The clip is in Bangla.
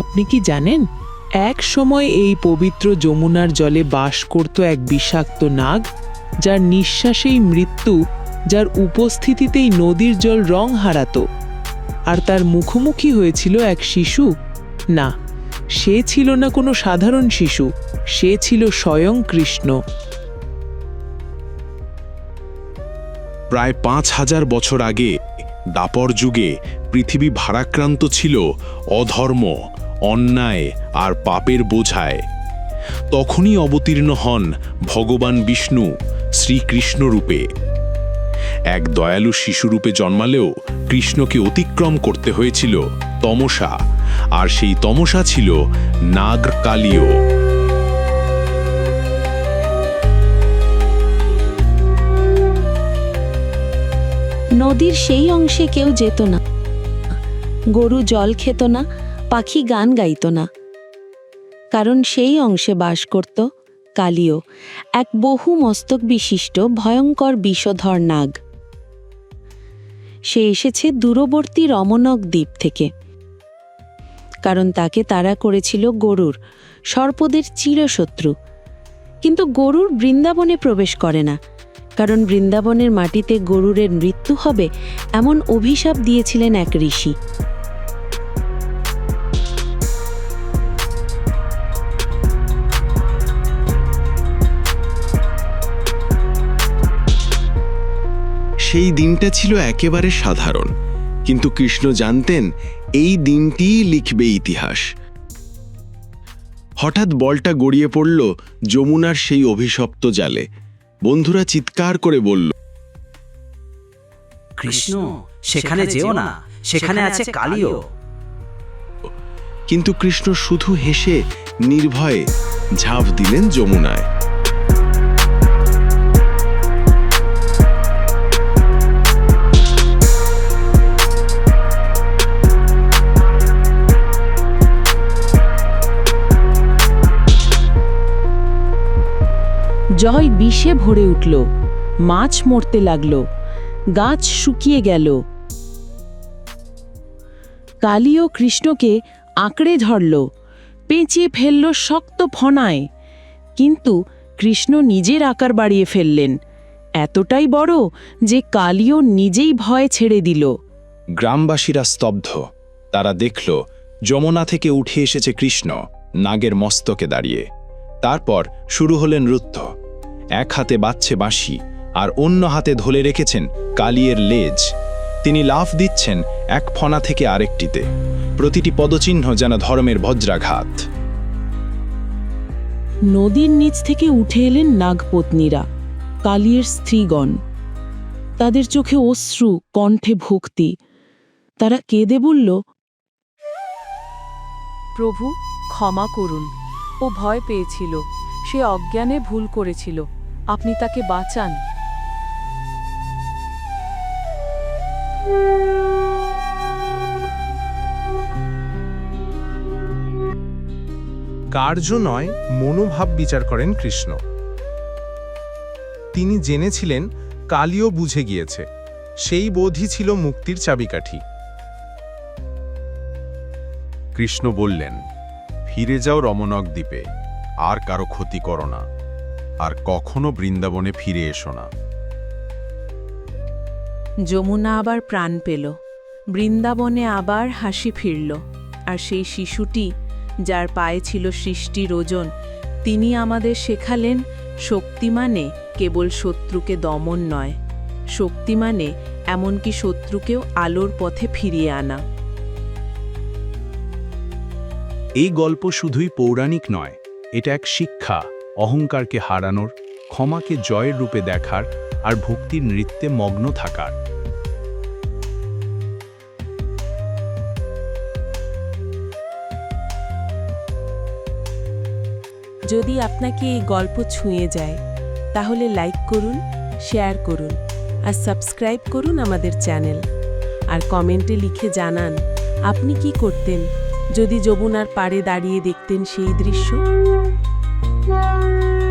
আপনি কি জানেন, এক সময় এই পবিত্র যমুনার জলে বাস করত এক বিষাক্ত নাগ, যার নিঃশ্বাসেই মৃত্যু, যার উপস্থিতিতেই নদীর জল রং হারাতো। আর তার মুখোমুখি হয়েছিল এক শিশু। না, সে ছিল না কোনো সাধারণ শিশু, সে ছিল স্বয়ং কৃষ্ণ। প্রায় পাঁচ হাজার বছর আগে, দাপর যুগে পৃথিবী ভারাক্রান্ত ছিল, অধর্ম। অন্যায় আর পাপের বোঝায়। তখনই অবতীর্ণ হন ভগবান বিষ্ণু শ্রীকৃষ্ণ রূপে। এক দয়ালু শিশুরূপে জন্মালেও কৃষ্ণকে অতিক্রম করতে হয়েছিল তমসা, আর সেই তমসা ছিল নাগ কালীয় নদীর সেই অংশে কেউ যেত না। গরু জল খেত না পাখি গান গাইত না। কারণ সেই অংশে বাস করত কালীয় এক বহু মস্তক বিশিষ্ট, ভয়ঙ্কর বিষধর নাগ। সে এসেছে দূরবর্তী রমনক দ্বীপ থেকে। কারণ তাকে তারা করেছিল গরুর, সর্পদের চিরশত্রু। কিন্তু গরুর বৃন্দাবনে প্রবেশ করে না, কারণ বৃন্দাবনের মাটিতে গরুরের মৃত্যু হবে এমন অভিশাপ দিয়েছিলেন এক ঋষি। সেই দিনটা ছিল একেবারে সাধারণ। কিন্তু কৃষ্ণ জানতেন এই দিনটিই লিখবে ইতিহাস। হঠাৎ বলটা গড়িয়ে পড়ল যমুনার সেই অভিশপ্ত জালে। বন্ধুরা চিৎকার করে বলল কৃষ্ণ সেখানে যেও না সেখানে আছে কালীও। কিন্তু কৃষ্ণ শুধু হেসে নির্ভয়ে ঝাঁপ দিলেন যমুনায়। জয় বিষে ভরে উঠল, মাছ মরতে লাগল, গাছ শুকিয়ে গেল। কালী ও কৃষ্ণকে আঁকড়ে ধরল, পেঁচিয়ে ফেলল শক্ত ফনায়, কিন্তু কৃষ্ণ নিজের আকার বাড়িয়ে ফেললেন, এতটাই বড় যে কালীও নিজেই ভয় ছেড়ে দিল। গ্রামবাসীরা স্তব্ধ, তারা দেখল, যমুনা থেকে উঠে এসেছে কৃষ্ণ, নাগের মস্তকে দাঁড়িয়ে। তারপর শুরু হলেন নৃত্য। এক হাতে বাজছে বাঁশি আর অন্য হাতে ধলে রেখেছেন কালিয়ের লেজ। তিনি লাফ দিচ্ছেন এক ফনা থেকে আরেকটিতে। প্রতিটি পদচিহ্ন যেন ধর্মের ভজ্রাঘাত নদীর নিচ থেকে উঠে এলেন নাগপত্নীরা কালিয়ের স্ত্রীগণ। তাদের চোখে অশ্রু কণ্ঠে ভক্তি। তারা কেঁদে বলল প্রভু ক্ষমা করুন। ও ভয় পেয়েছিল। সে অজ্ঞানে ভুল করেছিল। আপনি তাকে বাঁচান। কার্য নয় মনোভাব বিচার করেন কৃষ্ণ। তিনি জেনেছিলেন কালিও বুঝে গিয়েছে। সেই বোধই ছিল মুক্তির চাবিকাঠি। কৃষ্ণ বললেন ফিরে যাও রমনক দ্বীপে আর কারও ক্ষতি করো না। আর কখনো বৃন্দাবনে ফিরে এসো না। যমুনা আবার প্রাণ পেল। বৃন্দাবনে আবার হাসি ফিরল। আর সেই শিশুটি যার পায়ে ছিল সৃষ্টির ওজন তিনি আমাদের শেখালেন শক্তি মানে কেবল শত্রুকে দমন নয়। শক্তি মানে এমনকি শত্রুকেও আলোর পথে ফিরিয়ে আনা। এই গল্প শুধুই পৌরাণিক নয় এটা এক শিক্ষা। অহংকারকে হারানোর, ক্ষমাকে জয়ের রূপে দেখার আর ভক্তির নৃত্যে মগ্ন থাকার। যদি আপনাকে এই গল্প ছুঁয়ে যায়, তাহলে লাইক করুন, শেয়ার করুন আর সাবস্ক্রাইব করুন আমাদের চ্যানেল। আর কমেন্টে লিখে জানান, আপনি কি করতেন যদি যমুনার পাড়ে দাঁড়িয়ে দেখতেন সেই দৃশ্য? Thank you.